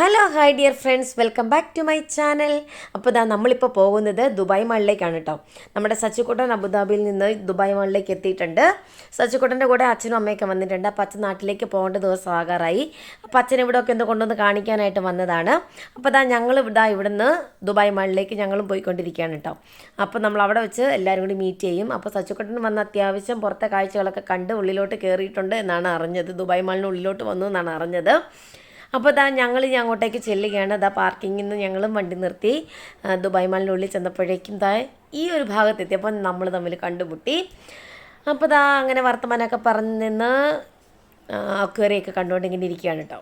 Hello hi dear friends welcome back to my channel അപ്പോൾ ഇതാ നമ്മളിപ്പോൾ പോകുന്നത് ദുബായ് മാളിലേക്കാണ് കേട്ടോ നമ്മുടെ സച്ചിക്കുട്ടൻ അബുദാബിയിൽ നിന്ന് ദുബായ് മാളിലേക്ക് എത്തിയിട്ടുണ്ട്. സച്ചിക്കുട്ടന്റെ കൂടെ അച്ഛനും അമ്മയൊക്കെ വന്നിട്ടുണ്ട്. അപ്പോൾ അച്ഛൻ നാട്ടിലേക്ക് പോകേണ്ട ദിവസം ആകാറായി. അപ്പോൾ അച്ഛൻ ഇവിടെ ഒക്കെ ഒന്ന് കൊണ്ടുവന്ന് കാണിക്കാനായിട്ട് വന്നതാണ്. അപ്പോൾ ഇതാ ഞങ്ങൾ ഇതാ ഇവിടുന്ന് ദുബായ് മാളിലേക്ക് ഞങ്ങളും പോയിക്കൊണ്ടിരിക്കുകയാണ് കേട്ടോ അപ്പോൾ നമ്മൾ അവിടെ വെച്ച് എല്ലാവരും കൂടി മീറ്റ് ചെയ്യും. അപ്പോൾ സച്ചിക്കുട്ടൻ വന്ന അത്യാവശ്യം പുറത്തെ കാഴ്ചകളൊക്കെ കണ്ട് ഉള്ളിലോട്ട് കയറിയിട്ടുണ്ട് എന്നാണ് അറിഞ്ഞത്. ദുബായ് മാളിന് ഉള്ളിലോട്ട് വന്നു എന്നാണ് അറിഞ്ഞത്. അപ്പോൾ ഇതാ ഞങ്ങൾ ഇനി അങ്ങോട്ടേക്ക് ചെല്ലുകയാണ്. ഇതാ പാർക്കിങ്ങിൽ നിന്ന് ഞങ്ങളും വണ്ടി നിർത്തി. ദുബായ് ദുബായ് ഉള്ളിൽ ചെന്നപ്പോഴേക്കും ദാ ഈ ഒരു ഭാഗത്തെത്തിയപ്പോൾ നമ്മൾ തമ്മിൽ കണ്ടുമുട്ടി. അപ്പോൾ ദാ അങ്ങനെ വർത്തമാനമൊക്കെ പറഞ്ഞു നിന്ന് അക്വേറിയൊക്കെ കണ്ടുകൊണ്ട് ഇങ്ങനെ ഇരിക്കുകയാണ് കേട്ടോ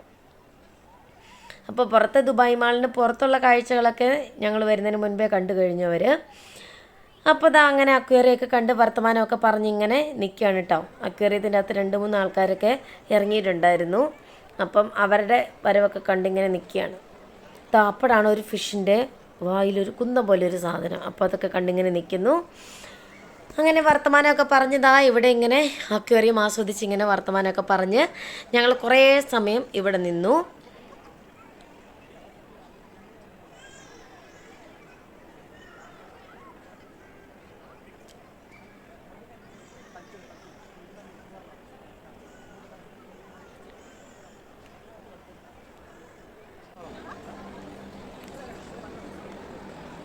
അപ്പോൾ പുറത്തെ ദുബായ് മാളിന് പുറത്തുള്ള കാഴ്ചകളൊക്കെ ഞങ്ങൾ വരുന്നതിന് മുൻപേ കണ്ടു കഴിഞ്ഞവർ അപ്പോൾ ഇതാ അങ്ങനെ അക്വേറിയൊക്കെ കണ്ട് വർത്തമാനമൊക്കെ പറഞ്ഞ് ഇങ്ങനെ നിൽക്കുകയാണ് കേട്ടോ അക്വേറിയത്തിന്റെ അകത്ത് രണ്ട് മൂന്ന് ആൾക്കാരൊക്കെ ഇറങ്ങിയിട്ടുണ്ടായിരുന്നു. അപ്പം അവരുടെ വരവൊക്കെ കണ്ടിങ്ങനെ നിൽക്കുകയാണ്. താപ്പടാണ് ഒരു ഫിഷിന്റെ വായിലൊരു കുന്തം പോലെ ഒരു സാധനം. അപ്പോൾ അതൊക്കെ കണ്ടിങ്ങനെ നിൽക്കുന്നു. അങ്ങനെ വർത്തമാനമൊക്കെ പറഞ്ഞതാ ഇവിടെ ഇങ്ങനെ അക്വേറിയം ആസ്വദിച്ച് ഇങ്ങനെ വർത്തമാനമൊക്കെ പറഞ്ഞ് ഞങ്ങൾ കുറേ സമയം ഇവിടെ നിന്നു.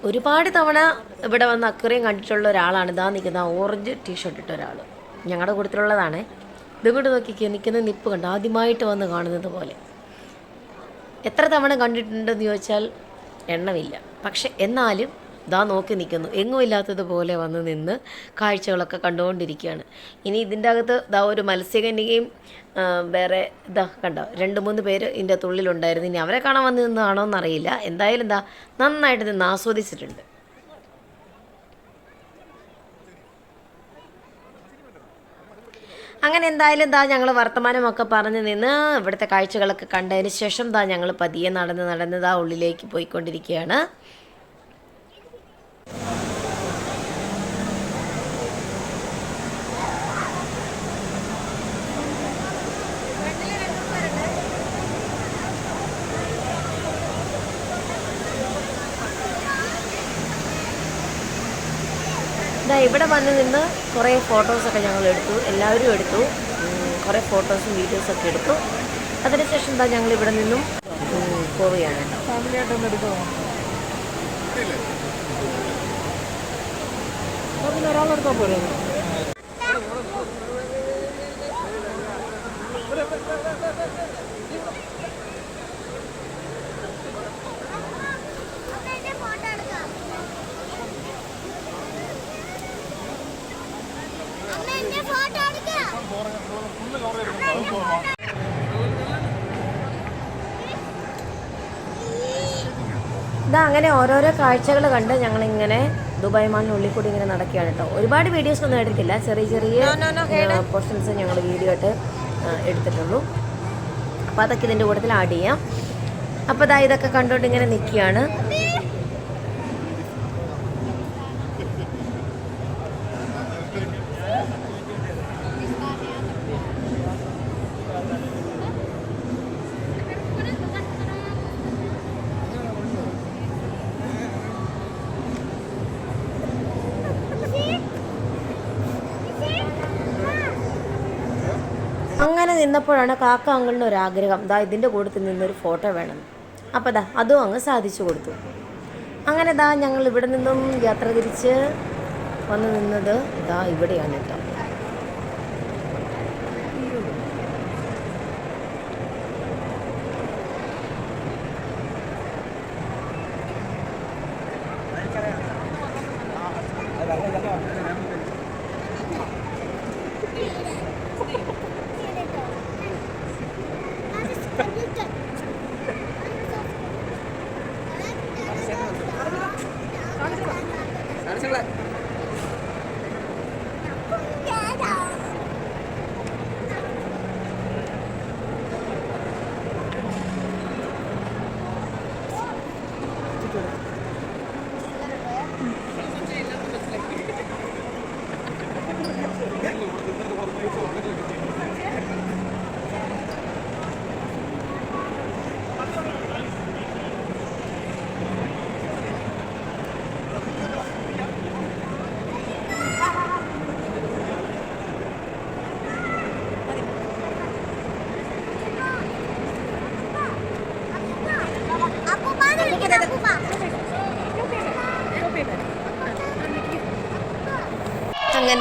ഒരുപാട് തവണ ഇവിടെ വന്ന് അക്വറിയം കണ്ടിട്ടുള്ള ഒരാളാണ്. ഇതാ നിൽക്കുന്ന ഓറഞ്ച് ടീഷർട്ട് ഇട്ട ഒരാൾ ഞങ്ങളുടെ കൂട്ടത്തിലുള്ളതാണ്. ഇതുകൊണ്ട് നോക്കിക്കോ നിൽക്കുന്ന നിപ്പ് കണ്ട് ആദ്യമായിട്ട് വന്ന് കാണുന്നത് പോലെ. എത്ര തവണ കണ്ടിട്ടുണ്ടെന്ന് ചോദിച്ചാൽ എണ്ണമില്ല. പക്ഷെ എന്നാലും ഇതാ നോക്കി നിൽക്കുന്നു. എങ്ങുമില്ലാത്തതുപോലെ വന്ന് നിന്ന് കാഴ്ചകളൊക്കെ കണ്ടുകൊണ്ടിരിക്കുകയാണ്. ഇനി ഇതിന്റെ അകത്ത് ഇതാ ഒരു മത്സ്യകന്യകയും വേറെ ഇതാ കണ്ടോ രണ്ട് മൂന്ന് പേര് ഇതിന്റെ തുള്ളിലുണ്ടായിരുന്നു. ഇനി അവരെ കാണാൻ വന്ന് നിന്നാണോ എന്നറിയില്ല. എന്തായാലും എന്താ നന്നായിട്ട് നിന്ന് ആസ്വദിച്ചിട്ടുണ്ട്. അങ്ങനെ എന്തായാലും ദാ ഞങ്ങൾ വർത്തമാനമൊക്കെ പറഞ്ഞ് നിന്ന് ഇവിടുത്തെ കാഴ്ചകളൊക്കെ കണ്ടതിന് ശേഷം ദാ ഞങ്ങൾ പതിയെ നടന്ന് നടന്ന് ദാ ഉള്ളിലേക്ക് പോയിക്കൊണ്ടിരിക്കുകയാണ് ഇതാ ഇവിടെ വന്ന് നിന്ന് കുറേ ഫോട്ടോസൊക്കെ ഞങ്ങൾ എടുത്തു. എല്ലാവരും എടുത്തു. കുറേ ഫോട്ടോസും വീഡിയോസൊക്കെ എടുത്തു. അതിനുശേഷം എന്താ ഞങ്ങൾ ഇവിടെ നിന്നും പോവുകയാണ്. ഒരാളെടുത്താൽ പോരെ? ഫോട്ടോ ഇതാ അങ്ങനെ ഓരോരോ കാഴ്ചകൾ കണ്ട് ഞങ്ങളിങ്ങനെ ദുബായ് മാളിനുള്ളിൽ കൂടി ഇങ്ങനെ നടക്കുകയാണ് കേട്ടോ. ഒരുപാട് വീഡിയോസ് ഒന്നും എടുത്തില്ല ചെറിയ ചെറിയ പോർഷൻസ് ഞങ്ങൾ വീഡിയോ ആയിട്ട് എടുത്തിട്ടുള്ളൂ. അപ്പോൾ അതൊക്കെ ഇതിന്റെ കൂട്ടത്തിൽ ആഡ് ചെയ്യാം. അപ്പോൾ ഇതാ ഇതൊക്കെ കണ്ടുകൊണ്ട് ഇങ്ങനെ നിൽക്കുകയാണ്. അങ്ങനെ നിന്നപ്പോഴാണ് കാക്ക അങ്കിളിന് ഒരു ആഗ്രഹം. ദാ ഇതിന്റെ കൂട്ടത്തിൽ നിന്നൊരു ഫോട്ടോ വേണം. അപ്പോൾ ദാ അതും അങ്ങ് സാധിച്ചു കൊടുത്തു. അങ്ങനെ ദാ ഞങ്ങൾ ഇവിടെ നിന്നും യാത്ര തിരിച്ച് വന്ന് നിന്നത് ദാ ഇവിടെയാണ് കേട്ടോ.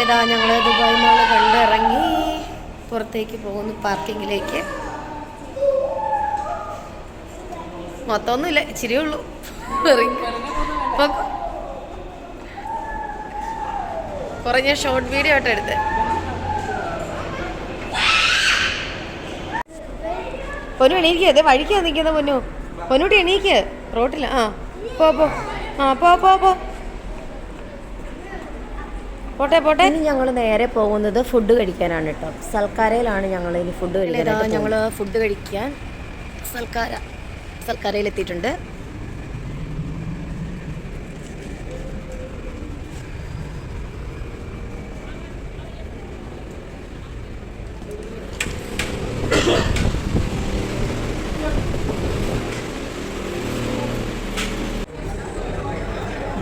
ഇതാ ഞങ്ങൾ ദുബായ് മോൾ കണ്ടിറങ്ങി. പുറത്തേക്ക് പോകുന്നു പാർക്കിങ്ങിലേക്ക്. മൊത്തമൊന്നുമില്ല ഇച്ചിരി ഉള്ളൂ. കുറഞ്ഞ ഷോർട്ട് വീഡിയോ ആയിട്ട് എടുത്ത്. പൊന്നു എണീക്ക് അതെ വഴിക്കാ നിൽക്കുന്ന പൊന്നു. പൊന്നൂട്ടി എണീക്ക്. റോട്ടില്ല ആ പോ പോ. ആ പോ പോ പോ. പോട്ടെ പോട്ടെ. ഇനി ഞങ്ങൾ നേരെ പോകുന്നത് ഫുഡ് കഴിക്കാനാണ് കേട്ടോ സൽക്കാരയിലാണ് ഞങ്ങൾ ഇനി ഫുഡ് കഴിക്കാൻ ഞങ്ങൾ ഫുഡ് കഴിക്കാൻ സൽക്കാര സൽക്കാരയിൽ എത്തിയിട്ടുണ്ട്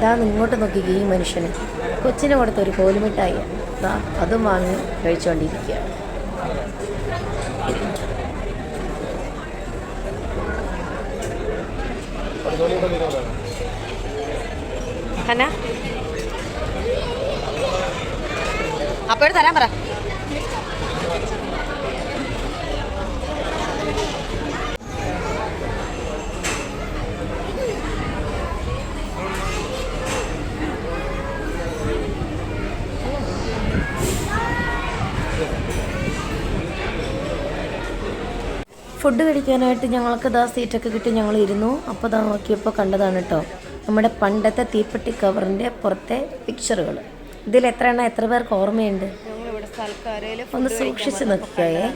ഇതാ ഇങ്ങോട്ട് നോക്കി ഈ മനുഷ്യന്. കൊച്ചിനെ കൊടുത്ത ഒരു കോലുമിഠായി. ദാ അതും വാങ്ങി കഴിച്ചുകൊണ്ടിരിക്കുകയാണ് ഹന? അപ്പോഴും തരാൻ പറ. ഫുഡ് കഴിക്കാനായിട്ട് ഞങ്ങൾക്ക് ഇതാ സീറ്റൊക്കെ കിട്ടി ഞങ്ങൾ ഇരുന്നു. അപ്പോൾ ഇതാ നോക്കിയപ്പോൾ കണ്ടതാണ് കേട്ടോ നമ്മുടെ പണ്ടത്തെ തീപ്പെട്ടി കവറിന്റെ പുറത്തെ പിക്ചറുകൾ ഇതിൽ എത്ര എണ്ണം എത്ര പേർക്ക് ഓർമ്മയുണ്ട്? ഒന്ന് സൂക്ഷിച്ച് നോക്കിക്കോയേ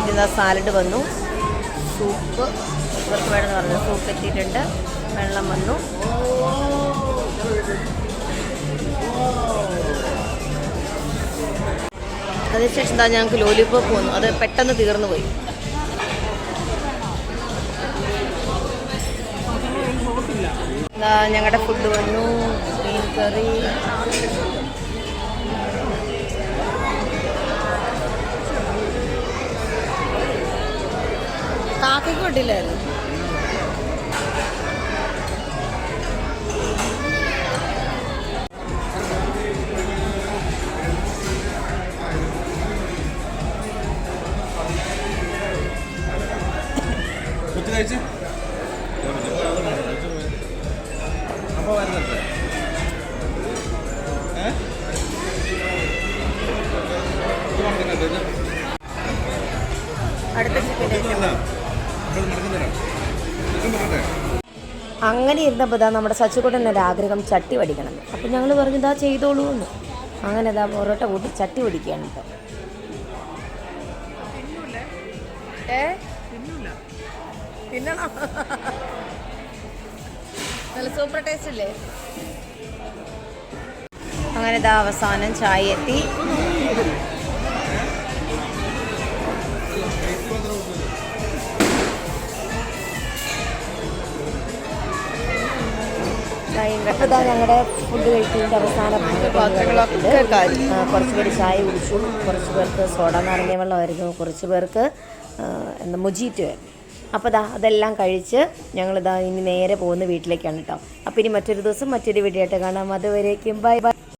ആദ്യം സാലഡ് വന്നു. സൂപ്പ് ഇവർക്ക് വേണമെന്ന് പറഞ്ഞു സൂപ്പ് എത്തിയിട്ടുണ്ട്. വെള്ളം വന്നു. അതിനുശേഷം എന്താ ഞങ്ങൾക്ക് ലോലിപോപ്പ് വന്നു. അത് പെട്ടെന്ന് തീർന്നു പോയി. ഞങ്ങളുടെ ഫുഡ് വന്നു. മീൻ കറി കഴിച്ച്. അപ്പോൾ വരുന്നുണ്ട്. അടുത്ത ചിക്കൻ അങ്ങനെ ഇരുന്നപ്പോൾ ഇതാ നമ്മുടെ സച്ചുകുട്ടൻ ഒരു ആഗ്രഹം ചട്ടി പഠിക്കണം അപ്പം ഞങ്ങൾ പറഞ്ഞു ഇതാ ചെയ്തോളൂ എന്ന്. അങ്ങനെ ഇതാ പൊറോട്ട കൂട്ടി ചട്ടി പഠിക്കുകയാണ് കേട്ടോ സൂപ്പർ ടേസ്റ്റ് അങ്ങനെ ഇതാ അവസാനം ചായ എത്തി. അപ്പോൾ ഞങ്ങളുടെ ഫുഡ് കഴിക്കുന്നതിന്റെ അവസാന കുറച്ച് പേര് ചായ കുടിച്ചു കുറച്ച് പേർക്ക് സോഡ നാരങ്ങ വെള്ളമായിരുന്നു കുറച്ച് പേർക്ക് എന്താ മുജീറ്റ് അപ്പോൾ ഇതാ അതെല്ലാം കഴിച്ച് ഞങ്ങളിതാ ഇനി നേരെ പോകുന്ന വീട്ടിലേക്കാണ് കേട്ടോ അപ്പോൾ ഇനി മറ്റൊരു ദിവസം മറ്റൊരു വീഡിയോ ആയിട്ട് കാണാം. അതുവരേക്കും ബൈ ബൈ.